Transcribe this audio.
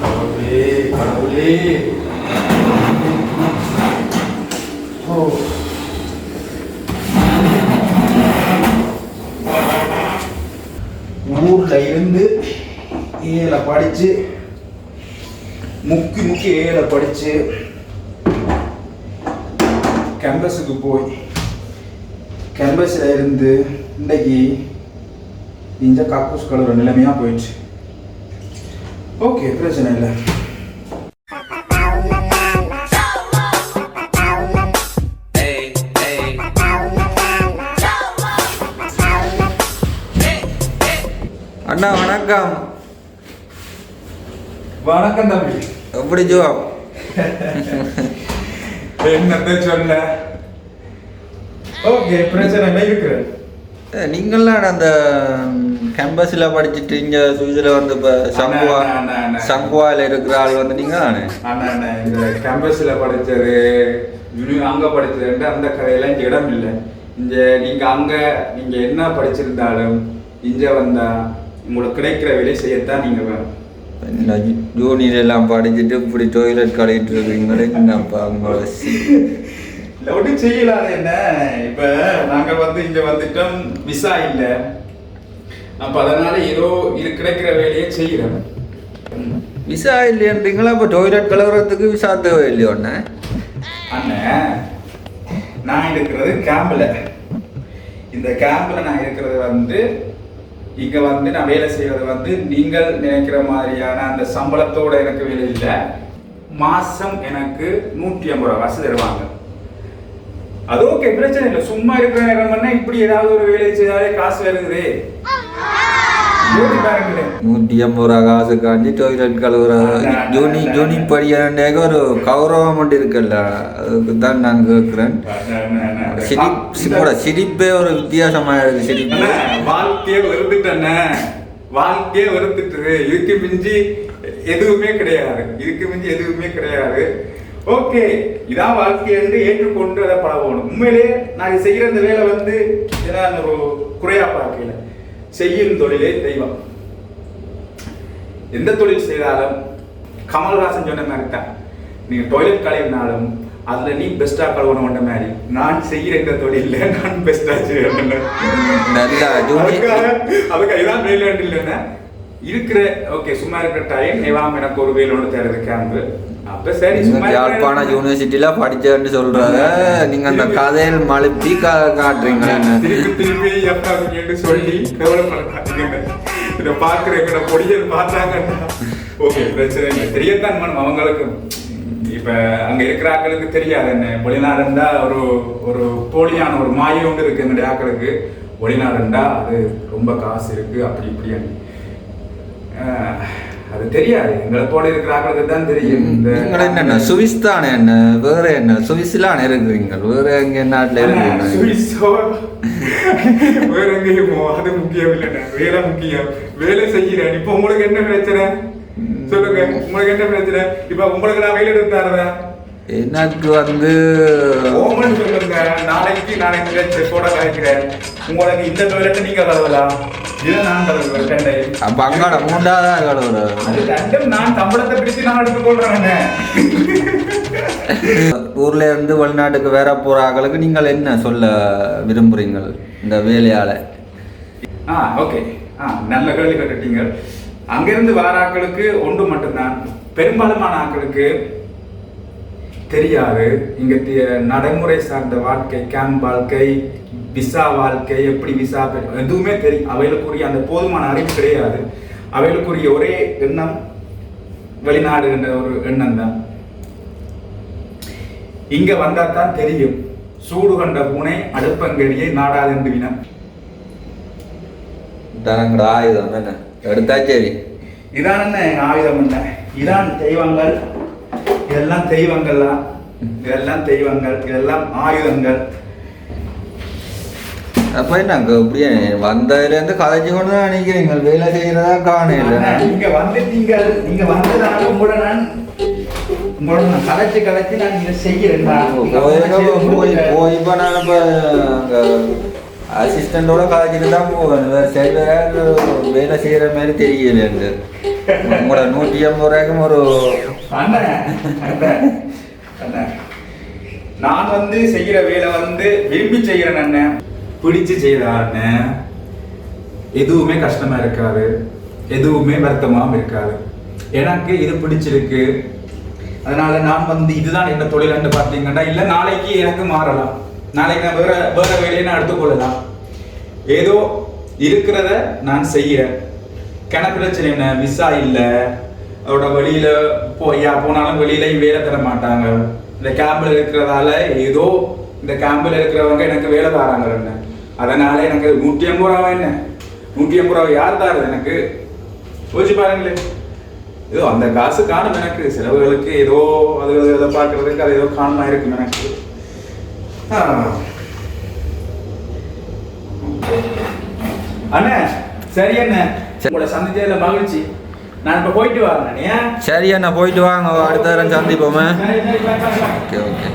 கடவுளே கடவுளே. ஓ. ஊரில் இருந்து ஏழை படித்து முக்கி முக்கி ஏல படித்து கேம்பஸுக்கு போய் கேம்பஸில் இருந்து இன்றைக்கி இந்த காக்கூஸ் கலர் நிலைமையா போயிடுச்சு. ஓகே பிரச்சனை இல்லை. அண்ணா வணக்கம். வணக்கம் தம்பி. எப்படி ஜோம் என்னத்தை சொல்ல ஓகே பிரச்சனை இல்லை இருக்கிறேன். நீங்களாம் அந்த கேம்பஸில் படிச்சுட்டு இங்கே சுவிஸில் வந்து இப்போ சங்குவா. சங்குவாவில் இருக்கிற ஆள் வந்து நீங்கள் தானே அண்ணா, இந்த கேம்பஸ்ல படிச்சது யூனி- அங்க படிச்சது அந்த கதையெல்லாம் இங்க இடம் இல்லை. இங்க நீங்க அங்க நீங்க என்ன படிச்சிருந்தாலும் இங்க வந்தா உங்களுக்கு கிடைக்கிற வேலை செய்யத்தான் நீங்க வேணும். ஜூனியர் எல்லாம் படிச்சுட்டு இப்படி டொய்லெட் கழுவிட்டு இருக்கீங்களே என்னப்பா இல்ல ஒன்றும் செய்யலாம் என்ன? இப்ப நாங்க வந்து இங்க வந்துட்டோம் விசா இல்ல. அப்ப அதனால ஏதோ இது கிடைக்கிற வேலையை செய்யறோம் விசா இல்லையன்றீங்களா இப்போ டொய்லெட் கழுவுறதுக்கு விசா தேவை இல்லையோ அண்ணே நான் இருக்கிறது கேம்ப்ல இந்த கேம்ப்ல நான் இருக்கிறது வந்து இங்க வந்து நான் வேலை செய்யறது வந்து நீங்கள் நினைக்கிற மாதிரியான அந்த சம்பளத்தோட எனக்கு வேலை இல்லை. மாசம் எனக்கு நூற்றி ஐம்பது ரூபா காசு தருவாங்க. அது ஓகே பிரச்சனை இல்லை. சும்மா இருக்கிற நேரம் பண்ணா இப்படி ஏதாவது ஒரு வேலை செய்தாலே காசு பாருங்களேன் நூற்றி ஐம்பது ரூபா காசுக்காண்டி டொய்லெட் கழுவுற ஜூனி ஜூனி படிக்கிறேன் ஒரு கௌரவம் மட்டும் இருக்குல்ல. அதுக்கு தான் நான் கேட்குறேன். சிரிப் சிப்போட சிரிப்பே ஒரு வித்தியாசமாக இருக்கு சிரிப்பு. வாழ்க்கையே வெறுத்துட்டண்ணே வாழ்க்கையே வெறுத்துட்டு இதுக்கு மிஞ்சி எதுவுமே கிடையாது. இதுக்கு மிஞ்சி எதுவுமே கிடையாது. ஓகே இதான் வாழ்க்கை என்று ஏற்றுக்கொண்டு அதை பழகணும் உண்மையிலேயே நான் செய்கிற இந்த வேலை வந்து ஏதாவது ஒரு குறையா பார்க்கல. செய்யும் தொழிலே தெய்வம். எந்த தொழில் செய்தாலும் கமல்ஹாசன் சொன்ன மாதிரி தான் நீங்க டாய்லெட் கழுவினாலும் அதுல நீ பெஸ்டா கழுவணும் மாதிரி நான் செய்கிற இந்த தொழில்ல நான் பெஸ்டா செய்யணும் அதுக்காக அதுக்கு இதான் பிரில்லியன்ட் இல்லைன்னா இருக்கிற ஓகே சும்மா இருக்கிற டைம் எவாம் எனக்கு ஒரு வேலை ஒன்று தருது கேம்பு அப்ப சரி சும்மா யாழ்ப்பாண யூனிவர்சிட்டியில படிச்சேன்னு சொல்றாங்க. நீங்க அந்த கதையில் மழுப்பி காட்டுறீங்க திருப்பி திருப்பி எப்பா அப்படின்னு சொல்லி கவலைப்படுறாங்க இதை பாக்குற எங்கட பொடியல் பார்த்தாங்கன்னா ஓகே பிரச்சனை இல்லை. தெரியத்தான் மனம் அவங்களுக்கு? இப்ப அங்க இருக்கிற ஆட்களுக்கு தெரியாது என்ன? வெளிநாடுண்டா ஒரு ஒரு போலியான ஒரு மாயை ஒன்று இருக்கு எங்களுடைய ஆட்களுக்கு வெளிநாடுண்டா அது ரொம்ப காசு இருக்கு அப்படி இப்படி அது தெரியாது. எங்களை போல இருக்கிற ஆட்களுக்கு தான் தெரியும். நீங்கள் என்னென்ன சுவிஸ் தானே என்ன? வேற என்ன? சுவிஸ்லான இருக்கிறீங்க வேற எங்க நாட்டுல இருக்கிறீங்க சுவிஸோ? வேற எங்கேயுமோ அது முக்கியம் இல்லைண்ணா வேலை முக்கியம். வேலை செய்கிறேன். இப்போ உங்களுக்கு என்ன பிரச்சனை? சொல்லுங்க. உங்களுக்கு என்ன பிரச்சனை? இப்ப உங்களுக்கு நான் வேலை எடுத்து தரேன். எனக்கு வந்து நாளைக்கு நான் இந்த செக்கோட கழிக்கிறேன் உங்களுக்கு இந்த டொய்லெட் நீங்க ரெண்டையும் அப்ப அங்காட மூண்டாதான் கடவுள் ரெண்டும் நான் சம்பளத்தை பிடிச்சு நான் எடுத்துக்கொள்றேன். ஊர்ல இருந்து வெளிநாட்டுக்கு வேற போற ஆட்களுக்கு நீங்கள் என்ன சொல்ல விரும்புறீங்க இந்த வேலையால? ஆ ஓகே ஆ நல்ல கேள்வி கேட்டுட்டீங்க. அங்கிருந்து வர ஆட்களுக்கு ஒன்று மட்டும்தான். பெரும்பாலுமான ஆட்களுக்கு தெரியாது. இங்க நடைமுறை சார்ந்த வாழ்க்கை கேம்ப் வாழ்க்கை விசா வாழ்க்கை எப்படி விசா எதுவுமே தெரியும் அவைகளுக்குரிய அந்த போதுமான அறிவு கிடையாது. அவைகளுக்குரிய ஒரே எண்ணம் வெளிநாடு என்ற ஒரு எண்ணம் தான். இங்க வந்தா தான் தெரியும். சூடு கண்ட பூனை அடுப்பங்கடியை நாடாதென்று வினம். ஆயுதம் என்ன எடுத்தா சரி. இதான் என்ன ஆயுதம் என்ன? இதான் தெய்வங்கள் இதெல்லாம் தெய்வங்கள் தான் இதெல்லாம் தெய்வங்கள் இதெல்லாம் ஆயுதங்கள். அப்ப என்னங்க அப்படியே வந்ததுல இருந்து கதைச்சு கொண்டு தான் நினைக்கிறீங்க வேலை செய்யறதா காணையில ஆனா, நீங்க வந்துட்டீங்க நீங்க வந்ததால உங்களோட நான் உங்களோட நான் கலைச்சு கலைச்சு நான் இதை செய்யறேன். நீங்க போய் போய் இப்போ நான் இப்போ அசிஸ்டண்டோட காலேஜுக்கு தான் போவேன். வேறு சரி வேற வேலை செய்கிற மாதிரி தெரியல எனக்கு. உங்களோட நூற்றி ஐம்பது ரூபாய்க்கும் ஒரு நான் வந்து செய்கிற வேலை வந்து விரும்பி செய்கிறேன் அண்ணன் பிடிச்சு செய்யறா எதுவுமே கஷ்டமாக இருக்காது. எதுவுமே வருத்தமாகவும் இருக்காது. எனக்கு இது பிடிச்சிருக்கு. அதனால நான் வந்து இதுதான் என்ன தொழில்னு பார்த்தீங்கன்னா இல்லை நாளைக்கு எனக்கு மாறலாம். நாளைக்கு நான் வேற வேற வேலையை நான் எடுத்துக்கொள்ளலாம். ஏதோ இருக்கிறத நான் செய்கிறேன் கிண பிரச்சனை என்ன விசா இல்லை. அவரோட வெளியில போயா போனாலும் வெளியிலையும் வேலை தர மாட்டாங்க. இந்த கேம்பில் இருக்கிறதால ஏதோ இந்த கேம்பில் இருக்கிறவங்க எனக்கு வேலை தராங்க என்ன. அதனால எனக்கு நூற்றி ஐம்பது ரூபா என்ன? நூற்றி ஐம்பது ரூபா யார் தாரு எனக்கு? யோசிச்சு பாருங்களேன். ஏதோ அந்த காசு காணும் எனக்கு. செலவுகளுக்கு ஏதோ அது இதை பார்க்கறதுக்கு அது ஏதோ காணுமா இருக்கும் எனக்கு. அண்ணே சரி அண்ணே. உங்களை சந்திச்சதுல மகிழ்ச்சி. நான் இப்ப போயிட்டு வரேன். சரி அண்ணா போயிட்டு வாங்க. அடுத்த தரம் சந்திப்போமே. Okay okay.